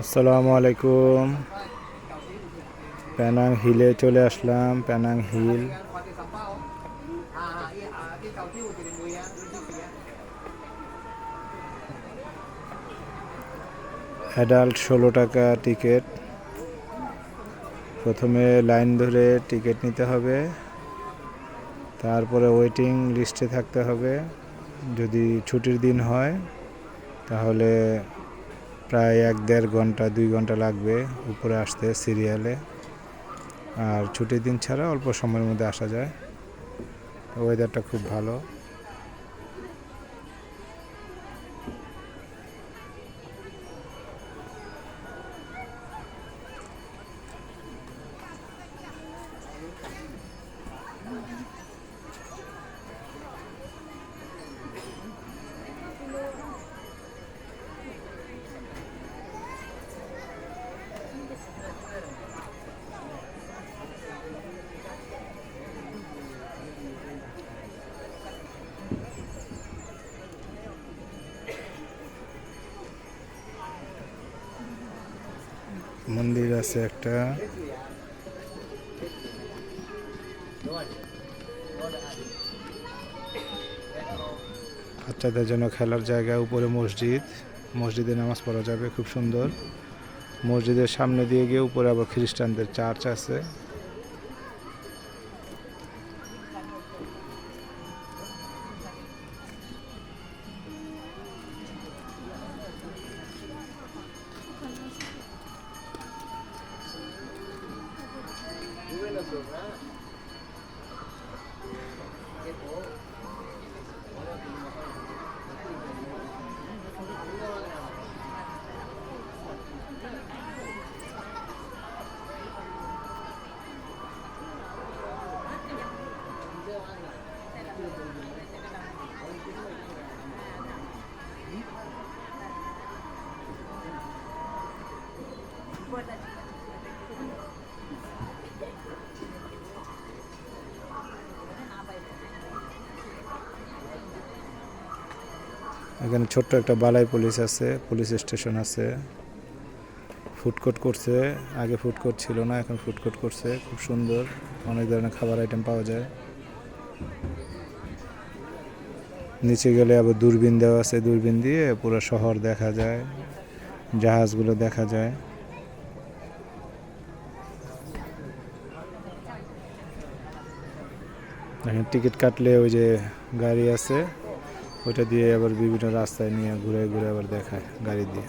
আসসালামু আলাইকুম। প্যানাং হিলে চলে আসলাম প্যানাং হিল অ্যাডাল্ট ষোলো টাকা টিকিট প্রথমে লাইন ধরে টিকিট নিতে হবে। তারপরে ওয়েটিং লিস্টে থাকতে হবে। যদি ছুটির দিন হয়, তাহলে প্রায় এক দেড় ঘণ্টা, দুই ঘণ্টা লাগবে উপরে আসতে সিরিয়ালে আর ছুটির দিন ছাড়া অল্প সময়ের মধ্যে আসা যায়। ওয়েদারটা খুব ভালো। মন্দির আছে একটা। বাচ্চাদের জন্য খেলার জায়গা, উপরে মসজিদ। মসজিদে নামাজ পড়া যাবে, খুব সুন্দর। মসজিদের সামনে দিয়ে গিয়ে উপরে আবার খ্রিস্টানদের চার্চ আছে। buenas. এখানে ছোট্ট একটা বালাই পুলিশ আছে, পুলিশ স্টেশন আছে। ফুডকোর্ট করছে, আগে ফুডকোর্ট ছিল না, এখন ফুডকোর্ট করছে, খুব সুন্দর, অনেক ধরনের খাবার আইটেম পাওয়া যায়। নিচে গেলে আবার দূরবীন দেওয়া আছে, দূরবীন দিয়ে পুরো শহর দেখা যায়, জাহাজগুলো দেখা যায়। টিকিট কাটলে ওই যে গাড়ি আছে ওইটা দিয়ে আবার বিভিন্ন রাস্তায় নিয়ে ঘুরে ঘুরে আবার দেখায় গাড়ি দিয়ে।